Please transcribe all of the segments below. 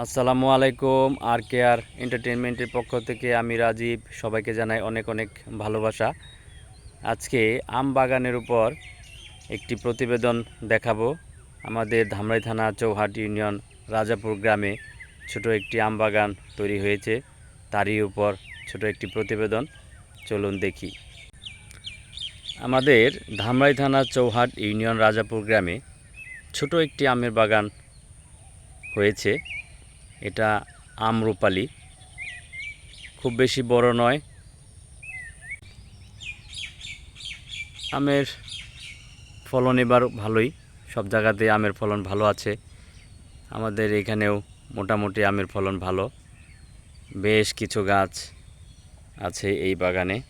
আসসালামু আলাইকুম, আর কেয়ার এন্টারটেনমেন্টের পক্ষ থেকে আমি রাজীব। সবাইকে জানাই অনেক অনেক ভালোবাসা। আজকে আম বাগানের উপর একটি প্রতিবেদন দেখাবো। আমাদের ধামরাই থানা চৌহাট ইউনিয়ন রাজাপুর গ্রামে ছোট একটি আম বাগান তৈরি হয়েছে। তারই উপর ছোট একটি প্রতিবেদন। চলুন দেখি। আমাদের ধামরাই থানা চৌহাট ইউনিয়ন রাজাপুর গ্রামে ছোট একটি আমের বাগান হয়েছে। এটা আমরুপালি খুব বেশি বড় নয়। আমের ফলন এবার ভালোই। সব জায়গাতে আমের ফলন ভালো আছে। আমাদের এখানেও মোটামুটি আমের ফলন ভালো। বেশ কিছু গাছ আছে এই বাগানে।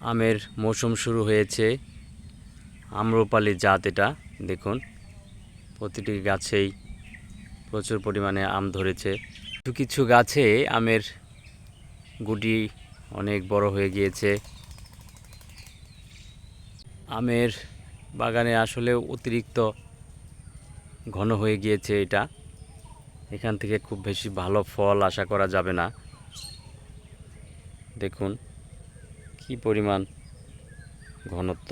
আমের মৌসুম শুরু হয়েছে। আম্রপালি জাত এটা, দেখুন। প্রতিটি গাছেই প্রচুর পরিমাণে আম ধরেছে। কিছু কিছু গাছে আমের গুটি অনেক বড় হয়ে গিয়েছে। আমের বাগানে আসলে অতিরিক্ত ঘন হয়ে গিয়েছে এটা। এখান থেকে খুব বেশি ভালো ফল আশা করা যাবে না। দেখুন, কি পরিমাণ ঘনত্ব।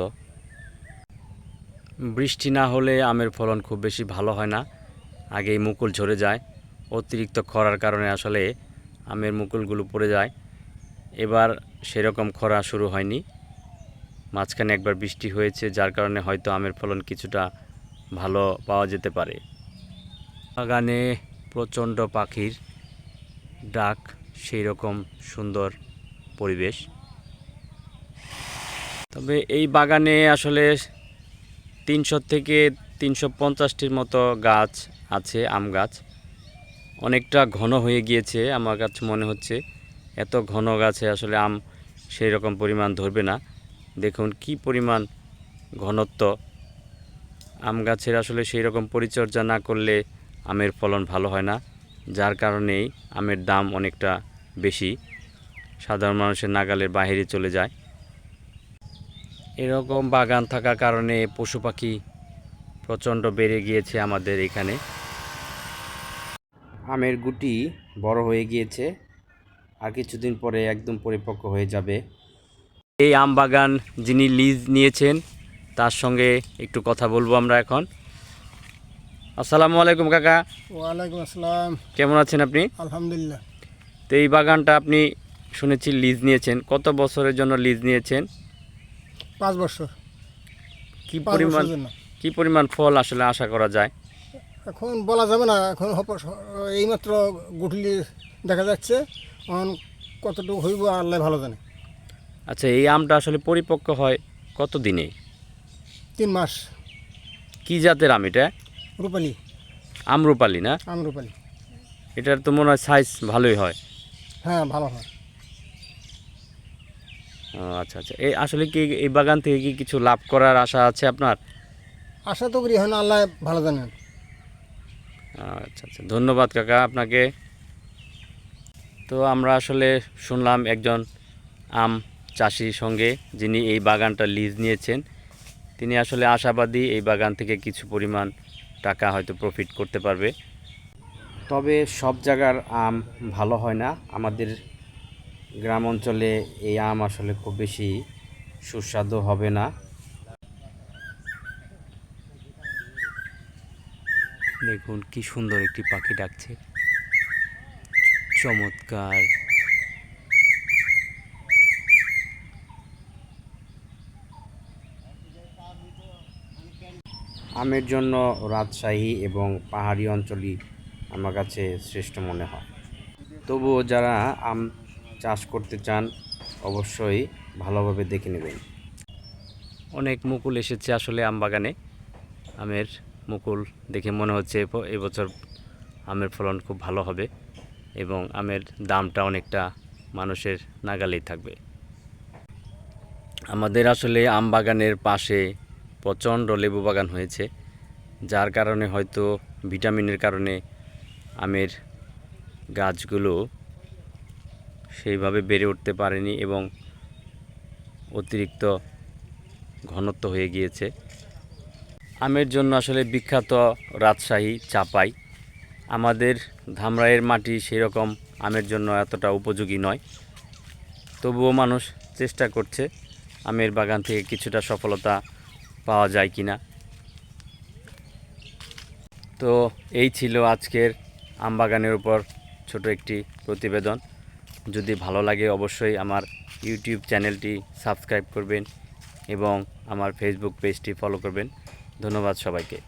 বৃষ্টি না হলে আমের ফলন খুব বেশি ভালো হয় না। আগেই মুকুল ঝরে যায়। অতিরিক্ত খরার কারণে আসলে আমের মুকুলগুলো পড়ে যায়। এবার সেরকম খরা শুরু হয়নি। মাঝখানে একবার বৃষ্টি হয়েছে, যার কারণে হয়তো আমের ফলন কিছুটা ভালো পাওয়া যেতে পারে। বাগানে প্রচণ্ড পাখির ডাক, সেই রকম সুন্দর পরিবেশ। তবে এই বাগানে আসলে তিনশো থেকে তিনশো পঞ্চাশটির মতো গাছ আছে, আম গাছ। অনেকটা ঘন হয়ে গিয়েছে আমার কাছে মনে হচ্ছে। এত ঘন গাছে আসলে আম সেই রকম পরিমাণ ধরবে না। দেখুন কি পরিমাণ ঘনত্ব। আম গাছের আসলে সেই রকম পরিচর্যা না করলে আমের ফলন ভালো হয় না, যার কারণেই আমের দাম অনেকটা বেশি। সাধারণ মানুষের নাগালের বাইরে চলে যায়। এরকম বাগান থাকার কারণে পশু পাখি প্রচণ্ড বেড়ে গিয়েছে আমাদের এখানে। আমের গুটি বড় হয়ে গিয়েছে আর কিছুদিন পরে একদম পরিপক্ক হয়ে যাবে। এই আম বাগান যিনি লিজ নিয়েছেন তার সঙ্গে একটু কথা বলব আমরা এখন। আসসালামু আলাইকুম কাকা। ওয়ালাইকুম আসসালাম। কেমন আছেন আপনি? আলহামদুলিল্লাহ। তো এই বাগানটা আপনি শুনেছি লিজ নিয়েছেন। কত বছরের জন্য লিজ নিয়েছেন? পাঁচ বছর। কি পরিমাণ কি পরিমাণ ফল আসলে আশা করা যায়? এখন বলা যাবে না এখন এইমাত্র গুঠলি দেখা যাচ্ছে এখন কতটুকু হইব আল্লাহ ভালো জানে। আচ্ছা এই আমটা আসলে পরিপক্ক হয় কত দিনে তিন মাস। কি জাতের আম এটা? রূপালি। আমরুপালি না? আম রূপালি এটার তো মনে হয় সাইজ ভালোই হয়। হ্যাঁ ভালো হয়। আচ্ছা আচ্ছা। এই আসলে কি এই বাগান থেকে কি কিছু লাভ করার আশা আছে আপনার? আশা তো করি এখন আল্লাহ ভালো জানেন। আচ্ছা আচ্ছা ধন্যবাদ কাকা আপনাকে। তো আমরা আসলে শুনলাম একজন আম চাষির সঙ্গে যিনি এই বাগানটা লিজ নিয়েছেন। তিনি আসলে আশাবাদী এই বাগান থেকে কিছু পরিমাণ টাকা হয়তো প্রফিট করতে পারবে। তবে সব জায়গার আম ভালো হয় না। আমাদের গ্রাম অঞ্চলে এই আম আসলে খুব বেশি সুস্বাদু হবে না। দেখুন কি সুন্দর একটি পাখি ডাকছে। চমৎকার। আমের জন্য রাজশাহী এবং পাহাড়ি অঞ্চলই আমার কাছে শ্রেষ্ঠ মনে হয়। তবুও যারা আম চাষ করতে চান, অবশ্যই ভালোভাবে দেখে নেবেন। অনেক মুকুল এসেছে আসলে আম বাগানে আমের। মুকুল দেখে মনে হচ্ছে এবছর আমের ফলন খুব ভালো হবে এবং আমের দামটা অনেকটা মানুষের নাগালেই থাকবে। আমাদের আসলে আম বাগানের পাশে প্রচণ্ড লেবু বাগান হয়েছে, যার কারণে হয়তো ভিটামিনের কারণে আমের গাছগুলো সেইভাবে বেড়ে উঠতে পারেনি এবং অতিরিক্ত ঘনত্ব হয়ে গিয়েছে। আমের জন্য আসলে বিখ্যাত রাজশাহী চাপাই। আমাদের ধামরাইয়ের মাটি সেরকম আমের জন্য এতটা উপযোগী নয়। তবুও মানুষ চেষ্টা করছে আমের বাগান থেকে কিছুটা সফলতা পাওয়া যায় কি না তো এই ছিল আজকের আম বাগানের উপর ছোট একটি প্রতিবেদন। যদি ভালো লাগে অবশ্যই আমার ইউটিউব চ্যানেলটি সাবস্ক্রাইব করবেন এবং আমার ফেসবুক পেজটি ফলো করবেন। ধন্যবাদ সবাইকে।